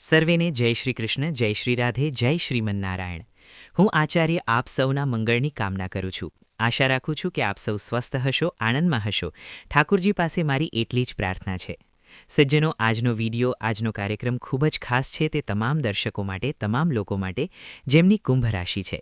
સર્વેને જય શ્રી કૃષ્ણ, જય શ્રી રાધે, જય શ્રીમન્નારાયણ હું આચાર્ય આપ સૌના મંગળની કામના કરું છું. આશા રાખું છું કે આપ સૌ સ્વસ્થ હશો, આનંદમાં હશો. ઠાકુરજી પાસે મારી એટલી જ પ્રાર્થના છે. સજ્જનો, આજનો વીડિયો, આજનો કાર્યક્રમ ખૂબ જ ખાસ છે તે તમામ દર્શકો માટે, તમામ લોકો માટે, જેમની કુંભ રાશિ છે.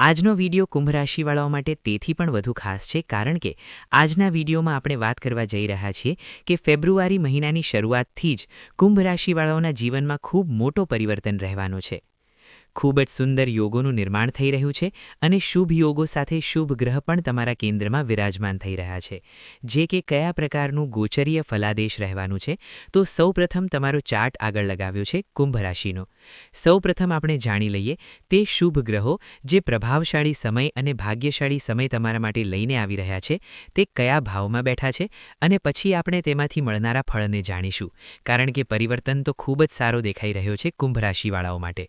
આજનો વીડિયો કુંભ રાશિવાળાઓ માટે તેથી પણ વધુ ખાસ છે કારણ કે આજના વિડીયોમાં આપણે વાત કરવા જઈ રહ્યા છીએ કે ફેબ્રુઆરી મહિનાની શરૂઆતથી જ કુંભ રાશિવાળાઓના જીવનમાં ખૂબ મોટો પરિવર્તન રહેવાનો છે. ખૂબ જ સુંદર યોગોનું નિર્માણ થઈ રહ્યું છે અને શુભ યોગો સાથે શુભ ગ્રહ પણ તમારા કેન્દ્રમાં વિરાજમાન થઈ રહ્યા છે. જે કે કયા પ્રકારનું ગોચરીય ફલાદેશ રહેવાનું છે, તો સૌપ્રથમ તમારો ચાર્ટ આગળ લગાવ્યો છે કુંભ રાશિનો. સૌપ્રથમ આપણે જાણી લઈએ તે શુભ ગ્રહો જે પ્રભાવશાળી સમય અને ભાગ્યશાળી સમય તમારા માટે લઈને આવી રહ્યા છે, તે કયા ભાવમાં બેઠા છે અને પછી આપણે તેમાંથી મળનારા ફળને જાણીશું. કારણ કે પરિવર્તન તો ખૂબ જ સારો દેખાઈ રહ્યો છે કુંભ રાશિવાળાઓ માટે.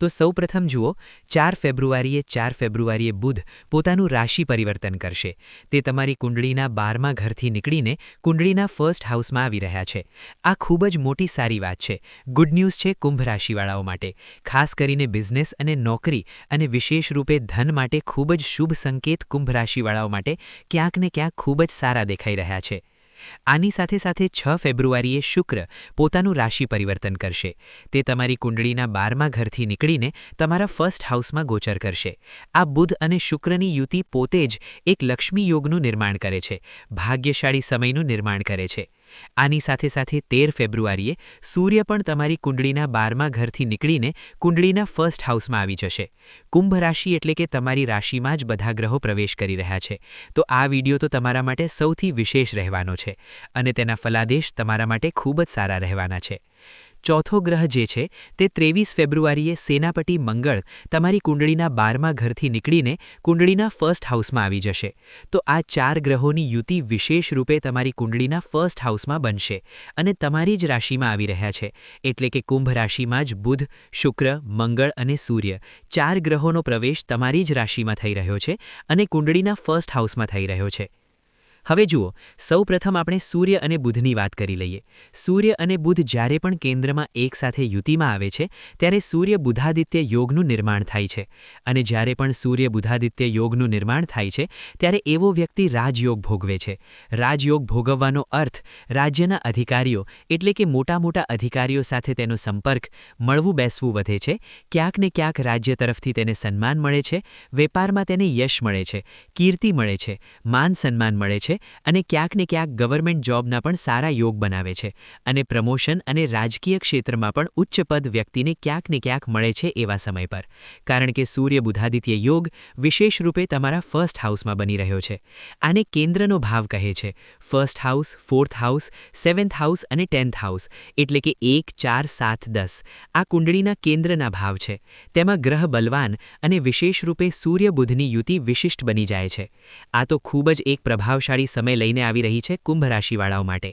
તો સૌપ્રથમ જુઓ, ચાર ફેબ્રુઆરીએ ચાર ફેબ્રુઆરીએ બુધ પોતાનું રાશિ પરિવર્તન કરશે. તે તમારી કુંડળીના બારમા ઘરથી નીકળીને કુંડળીના ફર્સ્ટ હાઉસમાં આવી રહ્યા છે. આ ખૂબ જ મોટી સારી વાત છે. ગુડ ન્યૂઝ છે કુંભ રાશિવાળાઓ માટે. ખાસ કરીને બિઝનેસ અને નોકરી અને વિશેષ રૂપે ધન માટે ખૂબ જ શુભ સંકેત કુંભ રાશિવાળાઓ માટે ક્યાંક ને ક્યાંક ખૂબ જ સારા દેખાઈ રહ્યા છે. આની સાથે સાથે છ ફેબ્રુઆરીએ શુક્ર પોતાનું રાશિ પરિવર્તન કરશે. તે તમારી કુંડળીના બારમા ઘરથી નીકળીને તમારા ફર્સ્ટ હાઉસમાં ગોચર કરશે. આ બુધ અને શુક્રની યુતિ પોતે જ એક લક્ષ્મી યોગનું નિર્માણ કરે છે. ભાગ્યશાળી સમયનું નિર્માણ કરે છે. આની સાથે સાથે તેર ફેબ્રુઆરીએ સૂર્ય પણ તમારી કુંડળીના બારમા ઘરથી નીકળીને કુંડળીના ફર્સ્ટ હાઉસમાં આવી જશે. કુંભ રાશિ એટલે કે તમારી રાશિમાં જ બધા ગ્રહો પ્રવેશ કરી રહ્યા છે. તો આ વીડિયો તો તમારા માટે સૌથી વિશેષ રહેવાનો છે અને તેના ફલાદેશ તમારા માટે ખૂબ જ સારા રહેવાના છે. ચોથો ગ્રહ જે છે તે ત્રેવીસ ફેબ્રુઆરીએ સેનાપતિ મંગળ તમારી કુંડળીના બારમા ઘરથી નીકળીને કુંડળીના ફર્સ્ટ હાઉસમાં આવી જશે. તો આ ચાર ગ્રહોની યુતિ વિશેષ રૂપે તમારી કુંડળીના ફર્સ્ટ હાઉસમાં બનશે અને તમારી જ રાશિમાં આવી રહ્યા છે. એટલે કે કુંભ રાશિમાં જ બુધ, શુક્ર, મંગળ અને સૂર્ય ચાર ગ્રહોનો પ્રવેશ તમારી જ રાશિમાં થઈ રહ્યો છે અને કુંડળીના ફર્સ્ટ હાઉસમાં થઈ રહ્યો છે. હવે જુઓ, સૌપ્રથમ આપણે સૂર્ય અને બુધની વાત કરી લઈએ. સૂર્ય અને બુધ જ્યારે પણ કેન્દ્રમાં એકસાથે યુતિમાં આવે છે, ત્યારે સૂર્ય બુધાદિત્ય યોગનું નિર્માણ થાય છે. અને જ્યારે પણ સૂર્ય બુધાદિત્ય યોગનું નિર્માણ થાય છે, ત્યારે એવો વ્યક્તિ રાજયોગ ભોગવે છે. રાજયોગ ભોગવવાનો અર્થ, રાજ્યના અધિકારીઓ, એટલે કે મોટા મોટા અધિકારીઓ સાથે તેનો સંપર્ક, મળવું બેસવું વધે છે. ક્યાંક ને ક્યાંક રાજ્ય તરફથી તેને સન્માન મળે છે, વેપારમાં તેને યશ મળે છે, કીર્તિ મળે છે, માન સન્માન મળે છે અને ક્યાંક ને ક્યાંક ગવર્મેન્ટ જોબના પણ સારા યોગ બનાવે છે અને પ્રમોશન અને રાજકીય ક્ષેત્રમાં પણ ઉચ્ચ પદ વ્યક્તિને ક્યાંક ને ક્યાંક મળે છે એવા સમય પર. કારણ કે સૂર્ય બુધાદિત્ય યોગ વિશેષ રૂપે તમારા ફર્સ્ટ હાઉસમાં બની રહ્યો છે. આને કેન્દ્રનો ભાવ કહે છે. First house fourth house seventh house અને ટેન્થ હાઉસ એટલે કે એક, ચાર, સાત, દસ. આ કુંડળીના કેન્દ્રના ભાવ છે. તેમાં ગ્રહ બલવાન અને વિશેષ રૂપે સૂર્ય બુધની યુતિ વિશિષ્ટ બની જાય છે. આ તો ખૂબ જ એક પ્રભાવશાળી સમય લઈને આવી રહી છે કુંભ રાશિવાળાઓ માટે.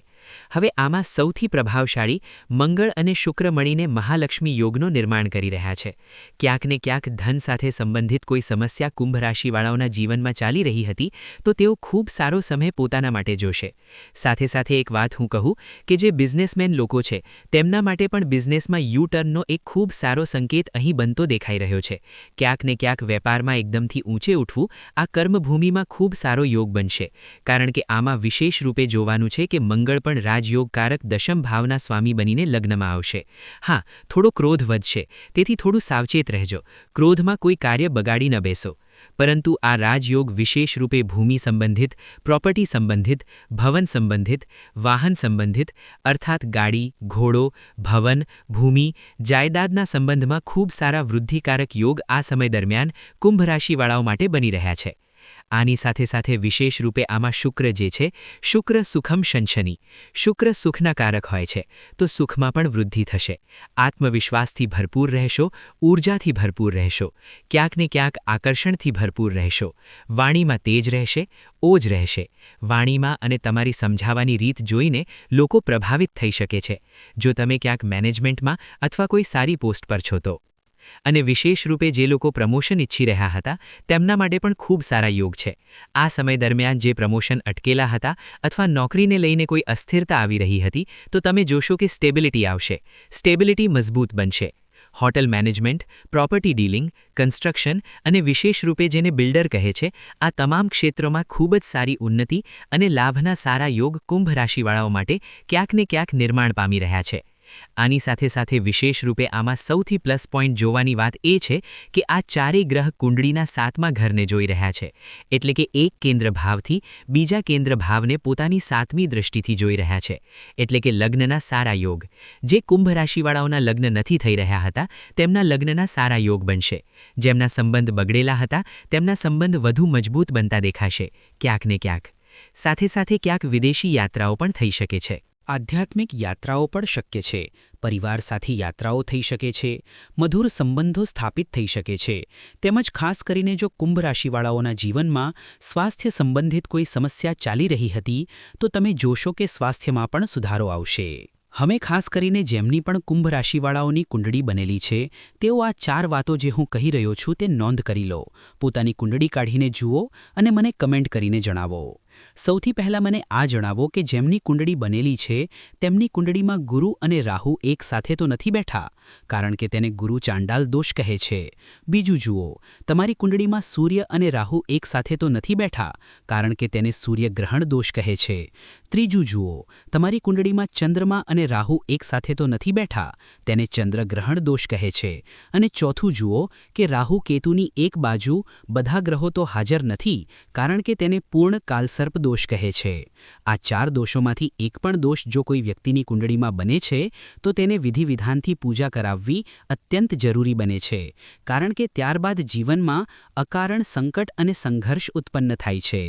હવે આમાં સૌથી પ્રભાવશાળી મંગળ અને શુક્ર મળીને મહાલક્ષ્મી યોગનું નિર્માણ કરી રહ્યા છે. ક્યાંક ને ક્યાંક ધન સાથે સંબંધિત કોઈ સમસ્યા કુંભ રાશિવાળાઓના જીવનમાં ચાલી રહી હતી, તો તેઓ ખૂબ સારો સમય પોતાના માટે જોશે. સાથે સાથે એક વાત હું કહું કે જે બિઝનેસમેન લોકો છે, તેમના માટે પણ બિઝનેસમાં યુ ટર્નનો એક ખૂબ સારો સંકેત અહીં બનતો દેખાઈ રહ્યો છે. ક્યાંક ને ક્યાંક વેપારમાં એકદમથી ઊંચે ઉઠવું આ કર્મભૂમિમાં ખૂબ સારો યોગ બનશે, કારણ કે આમાં વિશેષ રૂપે જોવાનું છે કે મંગળ પણ રાજયોગકારક દશમ ભાવના સ્વામી બનીને લગ્નમાં આવશે. હા, થોડો ક્રોધ વધશે, તેથી થોડું સાવચેત રહેજો. ક્રોધમાં કોઈ કાર્ય બગાડી ન બેસો. પરંતુ આ રાજયોગ વિશેષ રૂપે ભૂમિ સંબંધિત, પ્રોપર્ટી સંબંધિત, ભવન સંબંધિત, વાહન સંબંધિત, અર્થાત ગાડી, ઘોડો, ભવન, ભૂમિ, જાયદાદના સંબંધમાં ખૂબ સારા વૃદ્ધિકારક યોગ આ સમય દરમિયાન કુંભ રાશિવાળાઓ માટે બની રહ્યા છે. આની સાથે સાથે વિશેષ રૂપે આમાં શુક્ર જે છે, શુક્ર સુખમ શંશની. શુક્ર સુખના કારક હોય છે, તો સુખમાં પણ વૃદ્ધિ થશે. આત્મવિશ્વાસથી ભરપૂર રહેશો ઊર્જાથી ભરપૂર રહેશો. ક્યાંક ને ક્યાંક આકર્ષણથી ભરપૂર રહેશો. વાણીમાં તેજ રહેશે, ઓજ રહેશે. વાણીમાં અને તમારી સમજાવવાની રીત જોઈને લોકો પ્રભાવિત થઈ શકે છે. જો તમે ક્યાંક મેનેજમેન્ટમાં અથવા કોઈ સારી પોસ્ટ પર છો તો. અને વિશેષ રૂપે જે લોકો પ્રમોશન ઈચ્છી રહ્યા હતા, તેમના માટે પણ ખૂબ સારા યોગ છે. આ સમય દરમિયાન જે પ્રમોશન અટકેલા હતા અથવા નોકરીને લઈને કોઈ અસ્થિરતા આવી રહી હતી, તો તમે જોશો કે સ્ટેબિલિટી આવશે. સ્ટેબિલિટી મજબૂત બનશે. Hotel management, property dealing, construction અને વિશેષ રૂપે જેને બિલ્ડર કહે છે, આ તમામ ક્ષેત્રોમાં ખૂબ જ સારી ઉન્નતિ અને લાભના સારા યોગ કુંભ રાશિવાળાઓ માટે ક્યાંક ને ક્યાંક નિર્માણ પામી રહ્યા છે. આની સાથે સાથે વિશેષ રૂપે આમાં સૌથી પ્લસ પોઈન્ટ જોવાની વાત એ છે કે આ ચારેય ગ્રહ કુંડળીના સાતમા ઘરને જોઈ રહ્યા છે. એટલે કે એક કેન્દ્ર ભાવથી બીજા કેન્દ્ર ભાવને પોતાની સાતમી દૃષ્ટિથી જોઈ રહ્યા છે. એટલે કે લગ્નના સારા યોગ. જે કુંભ રાશિવાળાઓના લગ્ન નથી થઈ રહ્યા હતા, તેમના લગ્નના સારા યોગ બનશે. જેમના સંબંધ બગડેલા હતા, તેમના સંબંધ વધુ મજબૂત બનતા દેખાશે. ક્યાંક ને ક્યાંક. સાથે સાથે ક્યાંક વિદેશી યાત્રાઓ પણ થઈ શકે છે. આધ્યાત્મિક યાત્રાઓ પણ શક્ય છે. પરિવાર સાથે યાત્રાઓ થઈ શકે છે. મધુર સંબંધો સ્થાપિત થઈ શકે છે. તેમજ ખાસ કરીને જો કુંભ રાશિવાળાઓના જીવનમાં સ્વાસ્થ્ય સંબંધિત કોઈ સમસ્યા ચાલી રહી હતી, તો તમે જોશો કે સ્વાસ્થ્યમાં પણ સુધારો આવશે. હવે ખાસ કરીને જેમની પણ કુંભ રાશિવાળાઓની કુંડળી બનેલી છે, તેઓ આ ચાર વાતો જે હું કહી રહ્યો છું તે નોંધ કરી લો. પોતાની કુંડળી કાઢીને જુઓ અને મને કમેન્ટ કરીને જણાવો. સૌથી પહેલા મને આ જણાવો કે જેમની કુંડળી બનેલી છે, તેમની કુંડળીમાં ગુરુ અને રાહુ એક સાથે તો નથી બેઠા? કારણ કે તેને ગુરુ ચાંડાલ દોષ કહે છે. બીજું જુઓ, તમારી કુંડળીમાં સૂર્ય અને રાહુ એક સાથે તો નથી બેઠા, કારણ કે તેને સૂર્યગ્રહણ દોષ કહે છે. ત્રીજું જુઓ, તમારી કુંડળીમાં ચંદ્રમા અને રાહુ એક સાથે તો નથી બેઠા, તેને ચંદ્રગ્રહણ દોષ કહે છે. અને ચોથું જુઓ, કે રાહુ કેતુની એક બાજુ બધા ગ્રહો તો હાજર નથી, કારણ કે તેને પૂર્ણ કાલસર્પ દોષ કહે છે. આ ચાર દોષોમાંથી એક પણ દોષ જો કોઈ વ્યક્તિની કુંડળીમાં બને છે, તો તેને વિધિવિધાનથી પૂજા કરાવવી અત્યંત જરૂરી બને છે, કારણ કે ત્યારબાદ જીવનમાં અકારણ સંકટ અને સંઘર્ષ ઉત્પન્ન થાય છે.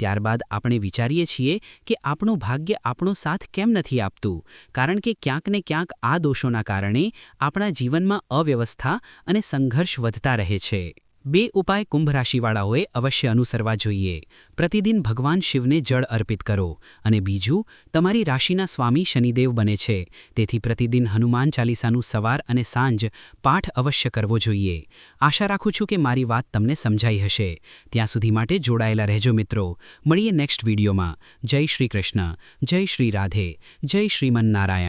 ત્યારબાદ આપણે વિચારીએ છીએ કે આપણું ભાગ્ય આપણો સાથ કેમ નથી આપતું, કારણ કે ક્યાંક ને ક્યાંક આ દોષોના કારણે આપણા જીવનમાં અવ્યવસ્થા અને સંઘર્ષ વધતા રહે છે. બે ઉપાય કુંભ રાશિવાળાઓએ અવશ્ય અનુસરવા જોઈએ. પ્રતિદિન ભગવાન શિવને જળ અર્પિત કરો અને બીજું, તમારી રાશિના સ્વામી શનિદેવ બને છે. તેથી પ્રતિદિન હનુમાન ચાલીસાનું સવાર અને સાંજ પાઠ અવશ્ય કરવો જોઈએ. આશા રાખું છું કે મારી વાત તમને સમજાઈ હશે. ત્યાં સુધી માટે જોડાયેલા રહેજો મિત્રો. મળીએ નેક્સ્ટ વિડીયોમાં. જય શ્રી કૃષ્ણ. જય શ્રી રાધે. જય શ્રીમન્નારાયણ